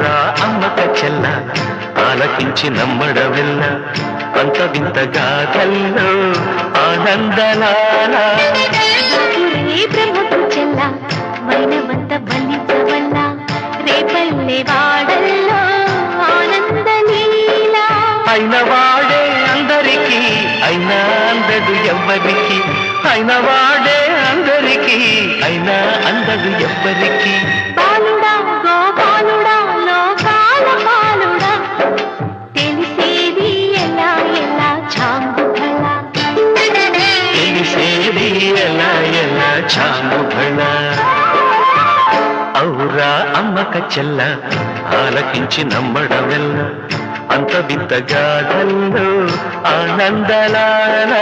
ఔరా అమ్మక చెల్ల ఆలకించి నమ్మడవెల్ల అంత వింత గాథల్లో ఆనందలాల. బ్రహ్మకు చెల్ల. వైనవంత బలించవల్ల. రేపల్లె వాడల్లో ఆనందలీల అయిన వాడే అందరికీ అయినా అందడు ఎవ్వరికి. అయిన వాడే అందరికీ అయినా అందడు ఎవ్వరికి. ಎಲ ಎಲ ఎలా ఔరా అమ్మక చెల్ల ఆలకించి నమ్మడమెల్ల అంత వింత గాథల్లో ఆనందలాల